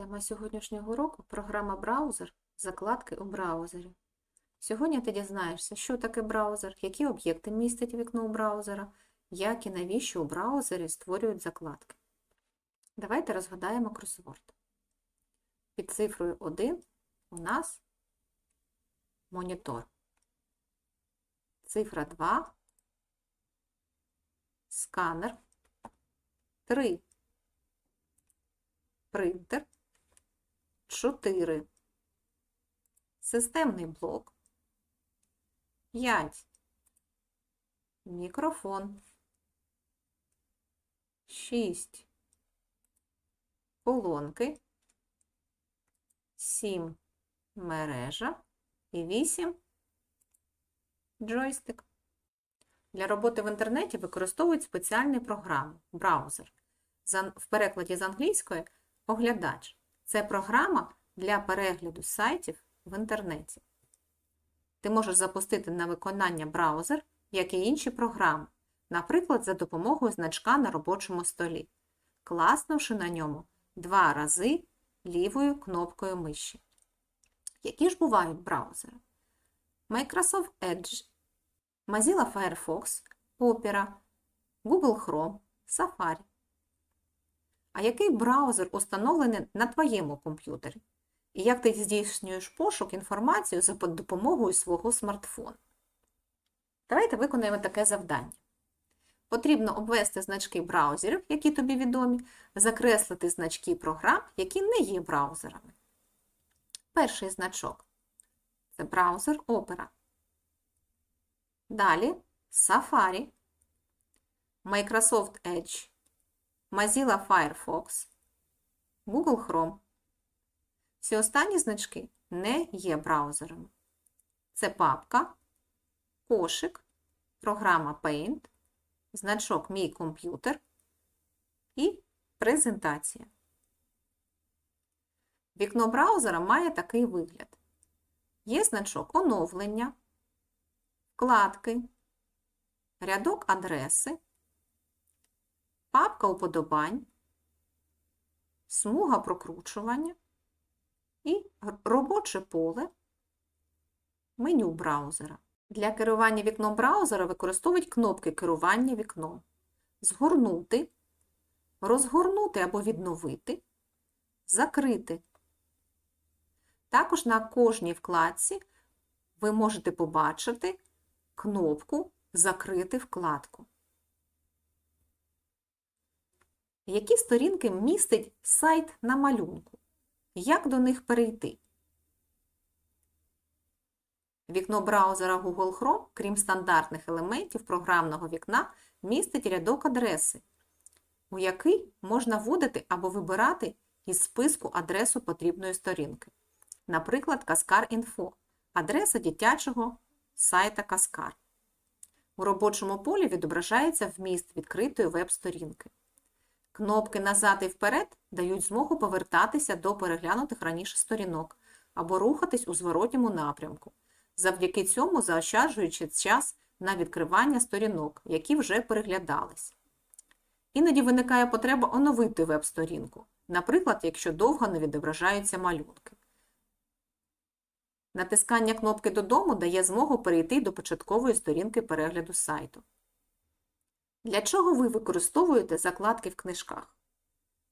Тема сьогоднішнього уроку – програма браузер, закладки у браузері. Сьогодні ти дізнаєшся, що таке браузер, які об'єкти містить вікно у браузера, як і навіщо у браузері створюють закладки. Давайте розгадаємо кросворд. Під цифрою 1 у нас монітор. Цифра 2 – сканер. 3 – принтер. 4. Системний блок. 5. Мікрофон. 6. Колонки. 7. Мережа. І 8. Джойстик. Для роботи в інтернеті використовують спеціальні програми, браузер. В перекладі з англійської оглядач. Це програма для перегляду сайтів в інтернеті. Ти можеш запустити на виконання браузер, як і інші програми, наприклад, за допомогою значка на робочому столі, класнувши на ньому два рази лівою кнопкою миші. Які ж бувають браузери? Microsoft Edge, Mozilla Firefox, Opera, Google Chrome, Safari. А який браузер установлений на твоєму комп'ютері? І як ти здійснюєш пошук інформації за допомогою свого смартфону? Давайте виконаємо таке завдання. Потрібно обвести значки браузерів, які тобі відомі, закреслити значки програм, які не є браузерами. Перший значок це браузер Opera. Далі Safari, Microsoft Edge, Mozilla Firefox, Google Chrome. Ці останні значки не є браузерами. Це папка, кошик, програма Paint, значок Мій комп'ютер і презентація. Вікно браузера має такий вигляд. Є значок оновлення, вкладки, рядок адреси, папка уподобань, смуга прокручування і робоче поле меню браузера. Для керування вікном браузера використовують кнопки керування вікном. Згорнути, розгорнути або відновити, закрити. Також на кожній вкладці ви можете побачити кнопку Закрити вкладку. Які сторінки містить сайт на малюнку? Як до них перейти? Вікно браузера Google Chrome, крім стандартних елементів програмного вікна, містить рядок адреси, у який можна вводити або вибирати із списку адресу потрібної сторінки. Наприклад, Каскар.Інфо – адреса дитячого сайта Каскар. У робочому полі відображається вміст відкритої веб-сторінки. Кнопки назад і вперед дають змогу повертатися до переглянутих раніше сторінок або рухатись у зворотньому напрямку, завдяки цьому заощаджуючи час на відкривання сторінок, які вже переглядались. Іноді виникає потреба оновити веб-сторінку, наприклад, якщо довго не відображаються малюнки. Натискання кнопки Додому дає змогу перейти до початкової сторінки перегляду сайту. Для чого ви використовуєте закладки в книжках?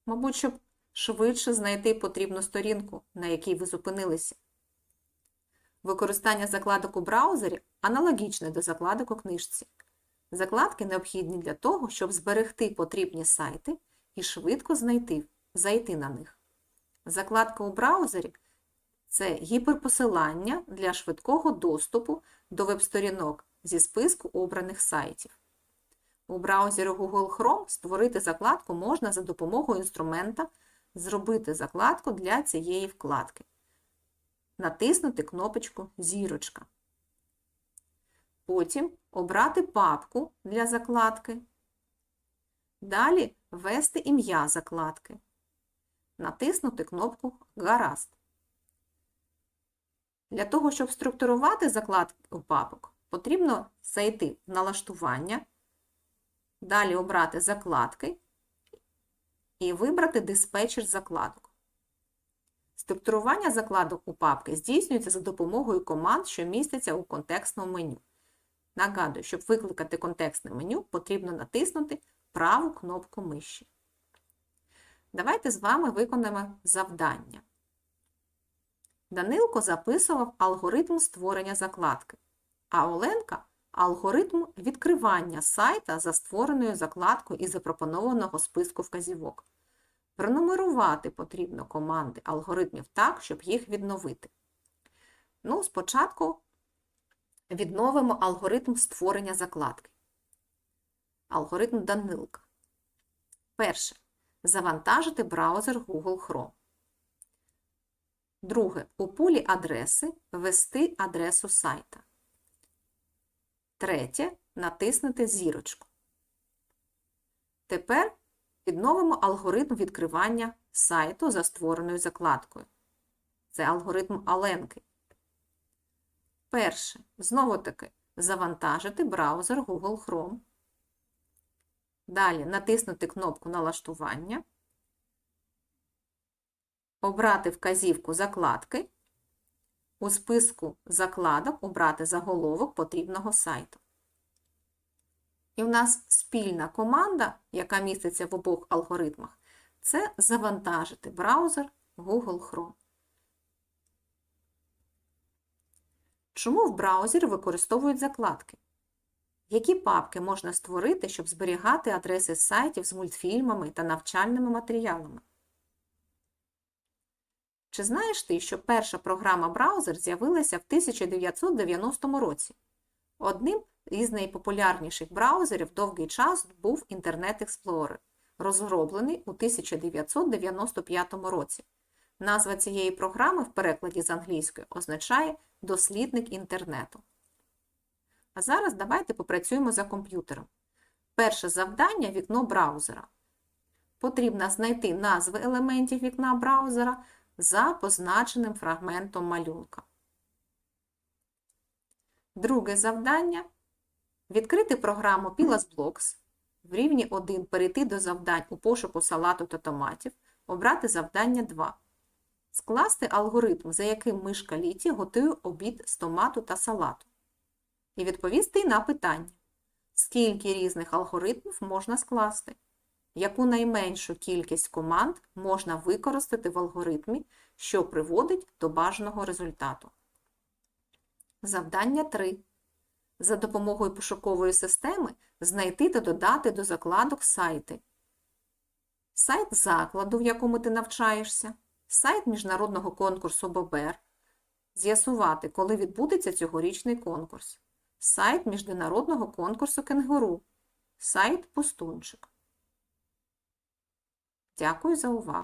Мабуть, щоб швидше знайти потрібну сторінку, на якій ви зупинилися. Використання закладок у браузері аналогічне до закладок у книжці. Закладки необхідні для того, щоб зберегти потрібні сайти і швидко знайти, зайти на них. Закладка у браузері це гіперпосилання для швидкого доступу до веб-сторінок зі списку обраних сайтів. У браузері Google Chrome створити закладку можна за допомогою інструмента Зробити закладку для цієї вкладки. Натиснути кнопочку Зірочка. Потім обрати папку для закладки. Далі ввести ім'я закладки. Натиснути кнопку Гаразд. Для того, щоб структурувати закладку папок, потрібно зайти в налаштування. Далі обрати закладки і вибрати диспетчер закладок. Структурування закладок у папки здійснюється за допомогою команд, що містяться у контекстному меню. Нагадую, щоб викликати контекстне меню, потрібно натиснути праву кнопку миші. Давайте з вами виконаємо завдання. Данилко записував алгоритм створення закладки, а Оленка алгоритм відкривання сайта за створеною закладкою із запропонованого списку вказівок. Пронумерувати потрібно команди алгоритмів так, щоб їх відновити. Ну, спочатку відновимо алгоритм створення закладки. Алгоритм Данилка. Перше. Завантажити браузер Google Chrome. Друге. У полі адреси ввести адресу сайта. Третє. Натиснути зірочку. Тепер відновимо алгоритм відкривання сайту за створеною закладкою. Це алгоритм Аленки. Перше. Знову таки завантажити браузер Google Chrome. Далі натиснути кнопку налаштування, обрати вказівку закладки, у списку закладок обрати заголовок потрібного сайту. І в нас спільна команда, яка міститься в обох алгоритмах, це завантажити браузер Google Chrome. Чому в браузері використовують закладки? Які папки можна створити, щоб зберігати адреси сайтів з мультфільмами та навчальними матеріалами? Чи знаєш ти, що перша програма браузер з'явилася в 1990 році? Одним із найпопулярніших браузерів довгий час був Internet Explorer, розроблений у 1995 році. Назва цієї програми в перекладі з англійської означає дослідник інтернету. А зараз давайте попрацюємо за комп'ютером. Перше завдання вікно браузера. Потрібно знайти назви елементів вікна браузера за позначеним фрагментом малюнка. Друге завдання відкрити програму PilasBlocks, в рівні 1 перейти до завдань у пошуку салату та томатів, обрати завдання 2. Скласти алгоритм, за яким мишка літі готує обід з томату та салату. І відповісти на питання, скільки різних алгоритмів можна скласти, яку найменшу кількість команд можна використати в алгоритмі, що приводить до бажаного результату. Завдання 3. За допомогою пошукової системи знайти та додати до закладок сайти. Сайт закладу, в якому ти навчаєшся, сайт міжнародного конкурсу БОБЕР, з'ясувати, коли відбудеться цьогорічний конкурс, сайт міжнародного конкурсу кенгуру, сайт Пустунчик. Дякую за увагу!